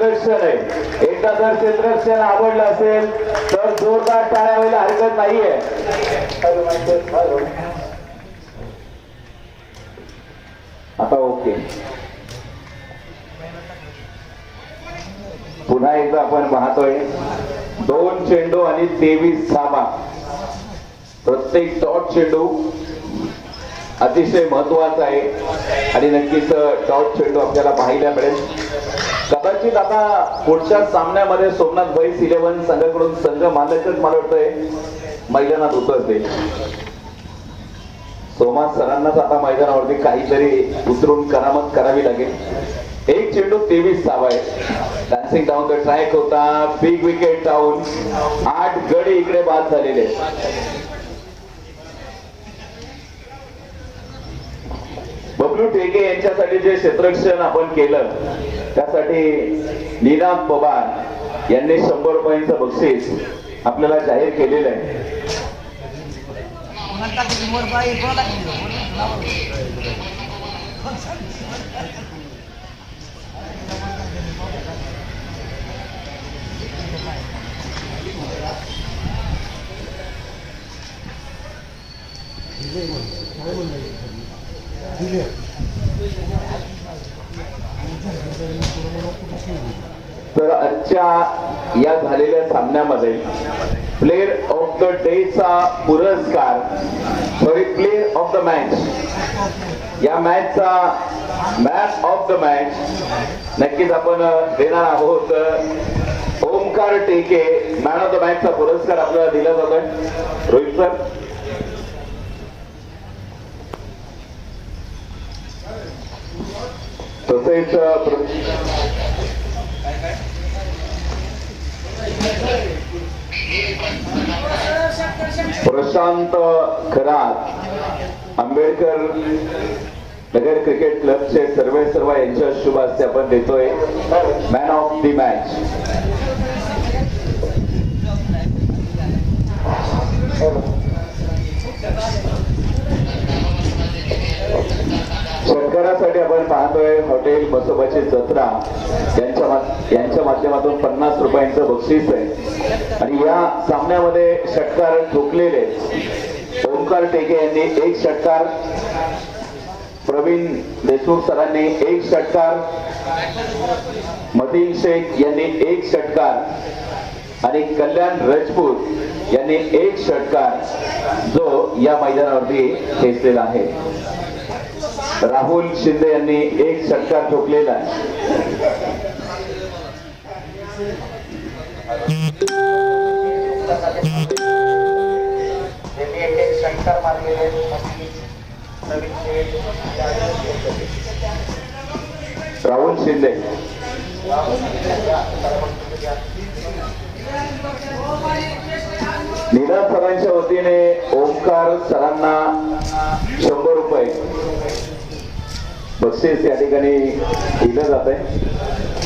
क्षेत्ररक्षण आहे. एकदा जर क्षेत्ररक्षण आवडलं असेल तर जोरदार टाळ्या व्हायला हरकत नाहीये. आता ओके. पुन्हा एकदा आपण पाहतोय. दोन चेंडू आणि तेवीस धावा प्रत्येक डॉट चेंडू अतिशय महत्त्वाचा आहे. आणि नक्कीच डॉट चेंडू आपल्याला पाहायला मिळेल. कदाचित आता पुढच्या सामन्यामध्ये सोमनाथ बैस इलेव्हन संघाकडून संघ मालकच मला वाटतंय. मैदानात उतरते. सोमा सरांनाच आता मैदानावरती काहीतरी उतरून करामत करावी लागेल. एक चेंडू तेवीस धावा आहे. डान्सिंग डाऊन द ट्रॅक होता. बिग विकेट डाऊन आठ गडी इकडे बाद झालेले बबलू टेके यांच्यासाठी जे क्षेत्ररक्षण आपण केलं त्यासाठी निनाद पवार यांनी शंभर रुपयांचं बक्षीस आपल्याला जाहीर केलेलं आहे. तर आजच्या या झालेल्या सामन्यामध्ये प्लेअर ऑफ द डे चा पुरस्कार sorry player of the match या मॅचचा मॅन ऑफ द मॅच नक्कीच आपण देणार आहोत. ओमकार टेके मॅन ऑफ द मॅचचा पुरस्कार आपल्याला दिला जातोय. रोहित सर तसेच प्रशांत खरात आंबेडकर नगर क्रिकेट क्लबचे सर्वे सर्व यांच्या शुभ आपण देतोय man of the match Thank you. पाहतोय हॉटेल बसोबाची जत्रा. यांच्या यांच्या माध्यमातून पन्नास रुपयांचं बक्षीस आहे. आणि या सामन्यामध्ये षटकार ठोकलेले ओंकार टेके यांनी एक षटकार प्रवीण देशमुख सरांनी एक षटकार मतीन शेख यांनी एक षटकार आणि कल्याण राजपूत यांनी एक षटकार जो या मैदानावरती खेचलेला आहे. राहुल शिंदे यांनी एक षटकार ठोकलेला राहुल शिंदे. निनाद सरांच्या वतीने ओंकार सरांना बक्षीस या ठिकाणी दिलं जात आहे